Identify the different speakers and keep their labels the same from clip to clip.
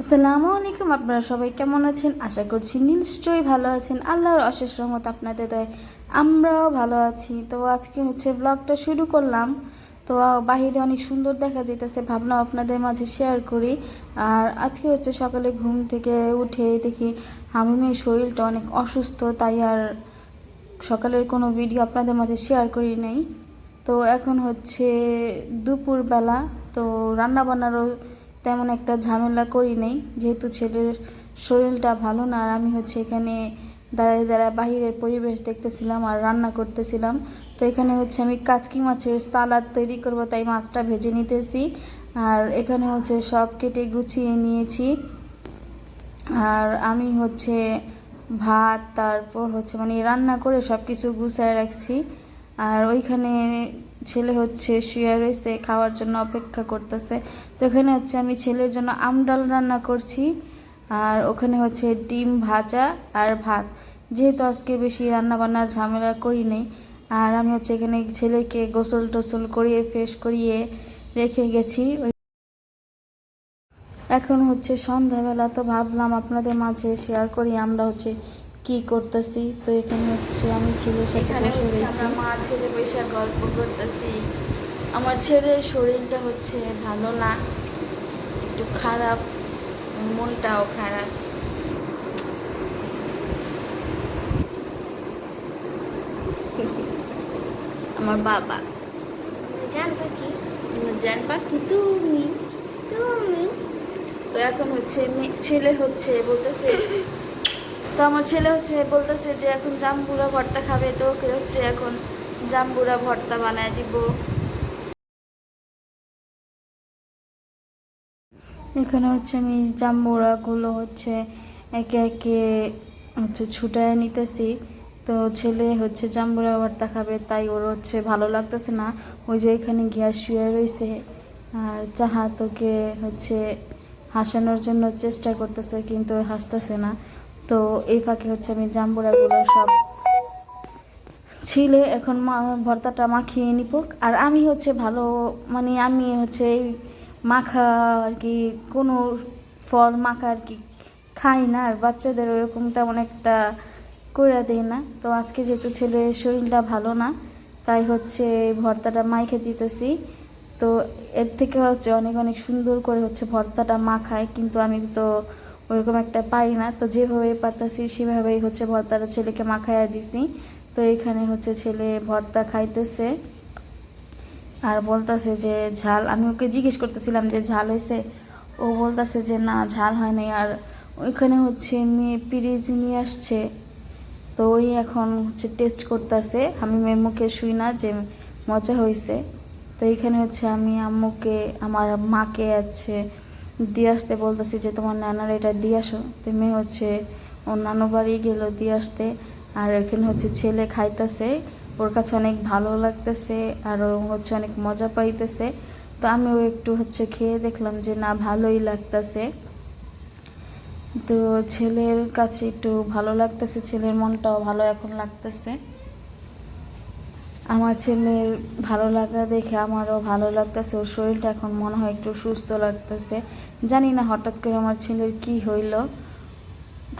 Speaker 1: আসসালামু আলাইকুম, আপনারা সবাই কেমন আছেন? আশা করছি নিশ্চয়ই ভালো আছেন। আল্লাহর অশেষ রহমত আপনাদের দয়, আমরাও ভালো আছি। তো আজকে হচ্ছে ব্লগটা শুরু করলাম। তো বাহিরে অনেক সুন্দর দেখা যেতেছে ভাবলাম আপনাদের মাঝে শেয়ার করি। আর আজকে হচ্ছে সকালে ঘুম থেকে উঠে দেখি হামিমের শরীরটা অনেক অসুস্থ, তাই আর সকালের কোনো ভিডিও আপনাদের মাঝে শেয়ার করি নাই। তো এখন হচ্ছে দুপুরবেলা, তো রান্না বান্নারও তেমন একটা ঝামেলা করি নেই, যেহেতু ছেলের শরীরটা ভালো না, আর আমি হচ্ছে এখানে দাঁড়ায় দাঁড়ায় বাহিরের পরিবেশ দেখতেছিলাম আর রান্না করতেছিলাম। তো এখানে হচ্ছে আমি কাচকি মাছের সালাদ তৈরি করব, তাই মাছটা ভেজে নিতেছি। আর এখানে হচ্ছে সব কেটে গুছিয়ে নিয়েছি। আর আমি হচ্ছে ভাত, তারপর হচ্ছে মানে রান্না করে সব কিছু গুছায় রাখছি। আর ওইখানে ছেলে হচ্ছে, শুয়ে রয়েছে, খাওয়ার জন্য অপেক্ষা করতেছে। তো এখানে হচ্ছে আমি ছেলের জন্য আমডাল রান্না করছি, আর ওখানে হচ্ছে ডিম ভাজা আর ভাত। যেহেতু আজকে বেশি রান্না বান্নার ঝামেলা করি নেই, আর আমি হচ্ছে এখানে ছেলেকে গোসল টোসল করিয়ে, ফ্রেশ করিয়ে রেখে গেছি। ওই এখন হচ্ছে সন্ধ্যাবেলা, তো ভাবলাম আপনাদের মাঝে শেয়ার করি, আমরা হচ্ছে কি করতেছি? তো এখানে হচ্ছে আমি ছেলের সাথে বসে রয়েছি।
Speaker 2: মা ছেলে বসে গল্প করতেছি। আমার ছেলের শরীরটা হচ্ছে ভালো না একটু খারাপ মনটাও খারাপ। আমার বাবা।
Speaker 3: জান পাখি
Speaker 2: জান পাখি তুমি?
Speaker 3: তুমি?
Speaker 2: তো এখন হচ্ছে ছেলে হচ্ছে বলতেছে তো আমার ছেলে হচ্ছে বলতেছে যে এখন জাম্বুরা ভর্তা খাবে, তো ওকে হচ্ছে এখন জাম্বুরা ভর্তা বানায় দিব।
Speaker 1: এখানে হচ্ছে আমি জাম্বুরাগুলো হচ্ছে একে একে হচ্ছে ছুটায় নিতেছি। তো ছেলে হচ্ছে জাম্বুরা ভর্তা খাবে, তাই ওর হচ্ছে ভালো লাগতেছে না। ওই যে এখানে গিয়া শুয়ে রয়েছে আর চাহা তোকে হচ্ছে হাসানোর জন্য চেষ্টা করতেছে, কিন্তু হাসতেছে না। তো এই ফাঁকে হচ্ছে আমি জাম্বুরাগুলো সব ছিলে, এখন ভর্তাটা মাখিয়ে নিব। আর আমি হচ্ছে ভালো মানে আমি হচ্ছে এই মাখা আর কি, কোনো ফল মাখা আর কি খাই না, আর বাচ্চাদের ওরকম তেমন একটা করে দেয় না। তো আজকে যেহেতু ছেলের শরীরটা ভালো না, তাই হচ্ছে ভর্তাটা মাইখে দিতেছি। তো এর থেকে হচ্ছে অনেক অনেক সুন্দর করে হচ্ছে ভর্তাটা মাখায়, কিন্তু আমি তো ওরকম একটা পারি না। তো যেভাবে পারতাছি, সেভাবেই হচ্ছে ভর্তাটা ছেলেকে মাখাইয়া দিছি। তো এখানে হচ্ছে ছেলে ভর্তা খাইতেছে। আর বলতেছে যে, ঝাল। আমি ওকে জিজ্ঞেস করতেছিলাম যে, ঝাল হয়েছে ও বলতেছে যে, না, ঝাল হয় নাই। আর ওইখানে হচ্ছে মেয়ে পিরিজ নিয়ে আসছে। তো ওই এখন হচ্ছে টেস্ট করতেছে। আমি মেয়ের মুখে শুই না যে, মজা হয়েছে তো এইখানে হচ্ছে আমি আম্মুকে, আমার মাকে আছে দিয়ে আসতে বলতেছি যে, তোমার নানার এটা দিয়ে আসো। তো মেয়ে হচ্ছে, ওর নানু বাড়ি গেল দিয়ে আসতে। আর এখানে হচ্ছে ছেলে খাইতেছে, ওর কাছে অনেক ভালো লাগতেছে আর হচ্ছে অনেক মজা পাইতেছে। তো আমিও একটু হচ্ছে খেয়ে দেখলাম যে, না, ভালোই লাগতেছে। তো ছেলের কাছে একটু ভালো লাগতেছে, ছেলের মনটাও ভালো এখন লাগতেছে। আমার ছেলের ভালো লাগা দেখে আমারও ভালো লাগতেছে, ওর শরীরটা এখন মনে হয় একটু সুস্থ লাগতেছে। জানি না হঠাৎ করে আমার ছেলের কি হইল।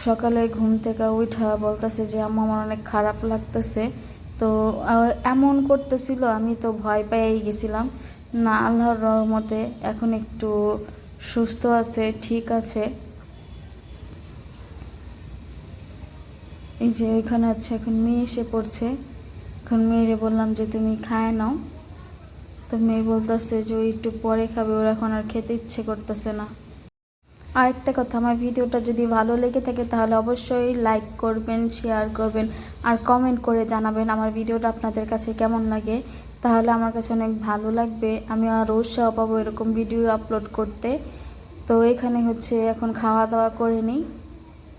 Speaker 1: সকালে ঘুম থেকে উঠা বলতেছে যে, আম্মা, আমার অনেক খারাপ লাগতেছে। তো এমন করতেছিল, আমি তো ভয় পেয়েই গেছিলাম। না, আল্লাহর রহমতে এখন একটু সুস্থ আছে, ঠিক আছে। এই যে, ওইখানে আছে, এখন মেয়ে এসে পড়ছে। এখন মেয়েরে বললাম যে, তুমি খায় নাও। তো মেয়ে বলতেছে যে ওই একটু পরে খাবে, ওর এখন আর খেতে ইচ্ছে করতেছে না। আরেকটা কথা, আমার ভিডিওটা যদি ভালো লেগে থাকে তাহলে অবশ্যই লাইক করবেন শেয়ার করবেন, আর কমেন্ট করে জানাবেন আমার ভিডিওটা আপনাদের কাছে কেমন লাগে। তাহলে আমার কাছে অনেক ভালো লাগবে। আমি আর উৎসাহ পাবো এরকম ভিডিও আপলোড করতে। তো এখানে হচ্ছে এখন খাওয়া দাওয়া করে নিই।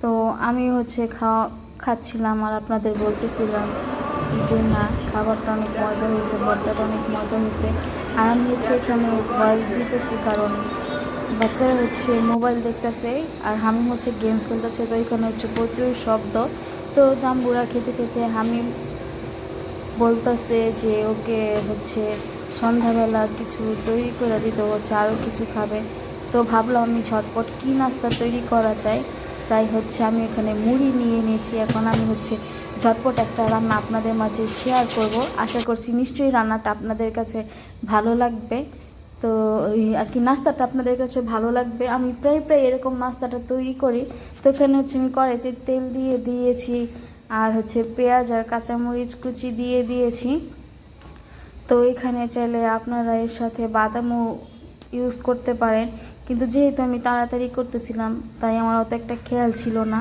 Speaker 1: তো আমি হচ্ছে খাওয়া খাচ্ছিলাম আর আপনাদের বলতেছিলাম। যে না খাবারটা অনেক মজা হয়েছে ভর্তাটা অনেক মজা হয়েছে। আর আমি হচ্ছে এখানে ভয়েস দিতেছি কারণ বাচ্চারা হচ্ছে মোবাইল দেখতেছে আর আমি হচ্ছে গেমস খেলতেছে, তো এখানে হচ্ছে প্রচুর শব্দ। তো জাম্বুরা খেতে খেতে আমি বলতেছে যে ওকে হচ্ছে সন্ধ্যাবেলা কিছু তৈরি করে দিতে হচ্ছে আরও কিছু খাবে। তো ভাবলাম আমি ঝটপট কী নাস্তা তৈরি করা যায়। তাই হচ্ছে আমি এখানে মুড়ি নিয়ে নিয়েছি। এখন আমি হচ্ছে ঝটপট একটা রান্না আপনাদের মাঝে শেয়ার করব। আশা করছি নিশ্চয়ই রান্নাটা আপনাদের কাছে ভালো লাগবে। তো আর কি নাস্তাটা আপনাদের কাছে ভালো লাগবে। আমি প্রায় প্রায় এরকম নাস্তাটা তৈরি করি। তো এখানে হচ্ছে আমি কড়াইতে তেল দিয়ে দিয়েছি। আর হচ্ছে পেঁয়াজ আর কাঁচামরিচ কুচি দিয়ে দিয়েছি। তো এখানে চাইলে আপনারা এর সাথে বাদামও ইউজ করতে পারেন। কিন্তু যেহেতু আমি তাড়াতাড়ি করতেছিলাম, তাই আমার অত একটা খেয়াল ছিল না।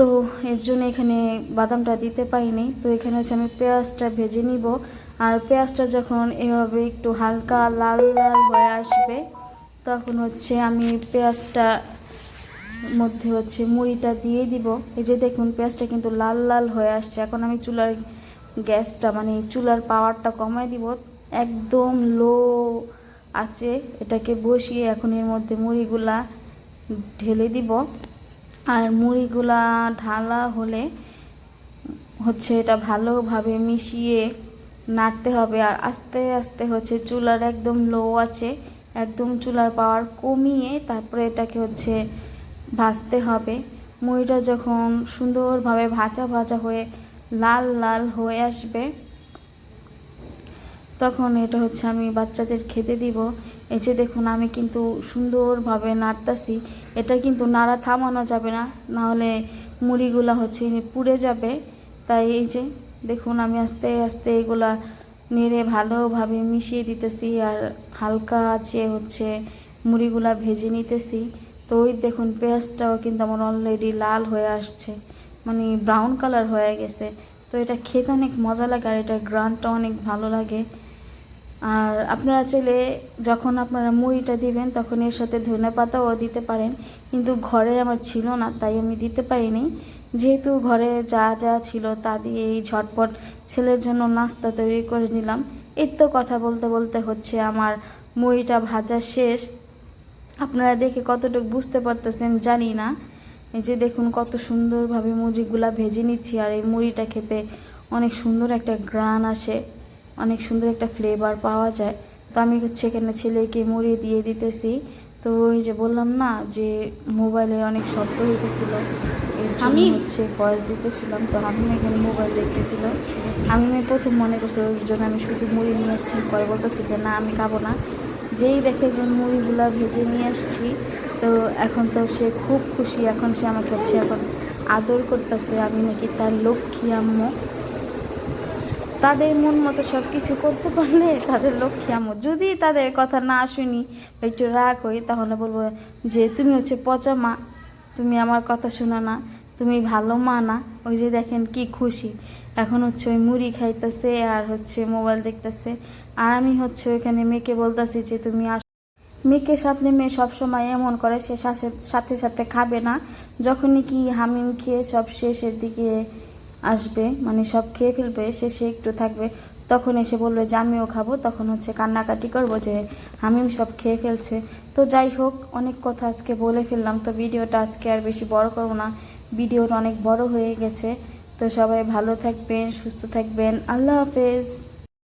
Speaker 1: তো এর জন্য এখানে বাদামটা দিতে পারিনি। তো এখানে হচ্ছে আমি পেঁয়াজটা ভেজে নিব। আর পেঁয়াজটা যখন এভাবে একটু হালকা লাল লাল হয়ে আসবে, তখন হচ্ছে আমি পেঁয়াজটা মধ্যে হচ্ছে মুড়িটা দিয়ে দিব। এই যে দেখুন, পেঁয়াজটা কিন্তু লাল লাল হয়ে আসছে। এখন আমি চুলার গ্যাসটা মানে চুলার পাওয়ারটা কমাই দিব। একদম লো আছে এটাকে বসিয়ে এখন এর মধ্যে মুড়িগুলা ঢেলে দিব। আর মুড়িগুলা ঢালা হলে হচ্ছে এটা ভালোভাবে মিশিয়ে নাড়তে হবে। আর আস্তে আস্তে হচ্ছে চুলার একদম লো আছে, একদম চুলার পাওয়ার কমিয়ে তারপরে এটাকে হচ্ছে ভাজতে হবে। মুড়িটা যখন সুন্দরভাবে ভাজা ভাজা হয়ে লাল লাল হয়ে আসবে, তখন এটা হচ্ছে আমি বাচ্চাদের খেতে দিব। এই যে দেখুন, আমি কিন্তু সুন্দরভাবে নাড়তাছি। এটা কিন্তু নাড়া থামানো যাবে না, নাহলে মুড়িগুলা হচ্ছে পুড়ে যাবে। তাই এই যে দেখুন, আমি আস্তে আস্তে এগুলা নেড়ে ভালোভাবে মিশিয়ে দিতেছি আর হালকা আছে হচ্ছে মুড়িগুলা ভেজে নিতেছি। তো ওই দেখুন, পেঁয়াজটাও কিন্তু আমার অলরেডি লাল হয়ে আসছে মানে ব্রাউন কালার হয়ে গেছে। তো এটা খেতে অনেক মজা লাগে আর এটা গ্রানটা অনেক ভালো লাগে। আর আপনারা চাইলে যখন আপনারা মুড়িটা দিবেন, তখন এর সাথে ধনে পাতাও দিতে পারেন। কিন্তু ঘরে আমার ছিল না, তাই আমি দিতে পারিনি। যেহেতু ঘরে যা যা ছিল তা দিয়ে এই ঝটপট ছেলের জন্য নাস্তা তৈরি করে নিলাম। এর তো কথা বলতে বলতে হচ্ছে আমার মুড়িটা ভাজা শেষ। আপনারা দেখে কতটুকু বুঝতে পারতেছেন জানি না। এই যে দেখুন কত সুন্দরভাবে মুড়িগুলা ভেজে নিচ্ছি, আর এই মুড়িটা খেতে অনেক সুন্দর একটা গ্রান আসে। অনেক সুন্দর একটা ফ্লেভার পাওয়া যায়। তো আমি হচ্ছে এখানে ছেলেকে মুড়ি দিয়ে দিতেছি। তো ওই যে বললাম না যে মোবাইলে অনেক শব্দ হইতেছিল
Speaker 2: আমি-
Speaker 1: হচ্ছে ভয়েস দিতেছিলাম। তো আমি এখানে মোবাইল দেখতেছিল। আমি মেয়ে প্রথম মনে করছি ওই জন্য আমি শুধু মুড়ি নিয়ে আসছি। পরে বলতেছি যে না আমি খাব না। যেই দেখে যে মুড়িগুলো ভেজে নিয়ে আসছি তো এখন তো সে খুব খুশি। এখন সে আমাকে হচ্ছে এখন আদর করতেছে। আমি নাকি তার লক্ষ্মী আম্মু। তাদের মন মতো সব কিছু করতে পারলে তাদের লক্ষ্মী আম্মু। যদি তাদের কথা না শুনি একটু রাগ হই, তাহলে বলব যে, তুমি হচ্ছে পচা মা, তুমি আমার কথা শোনো না, তুমি ভালো মা না। ওই যে দেখেন কি খুশি। এখন হচ্ছে ওই মুড়ি খাইতেছে আর হচ্ছে মোবাইল দেখতেছে। আর আমি হচ্ছে ওইখানে মেয়েকে বলতেছি যে, তুমি আস মেয়েকে সাথে মেয়ে সবসময় এমন করে, সে সাথে সাথে খাবে না। যখনই কি হামিম খেয়ে সব শেষের দিকে আসবে মানে সব খেয়ে ফেলবে সে সে একটু থাকবে। তখন এসে বলবে যে, আমিও খাব। তখন হচ্ছে কান্নাকাটি করব যে হামিম সব খেয়ে ফেলছে। তো যাই হোক, অনেক কথা আজকে বলে ফেললাম। তো ভিডিওটা আজকে আর বেশি বড় করব না। ভিডিওটা অনেক বড় হয়ে গেছে। তো সবাই ভালো থাকবেন, সুস্থ থাকবেন। আল্লাহ হাফেজ।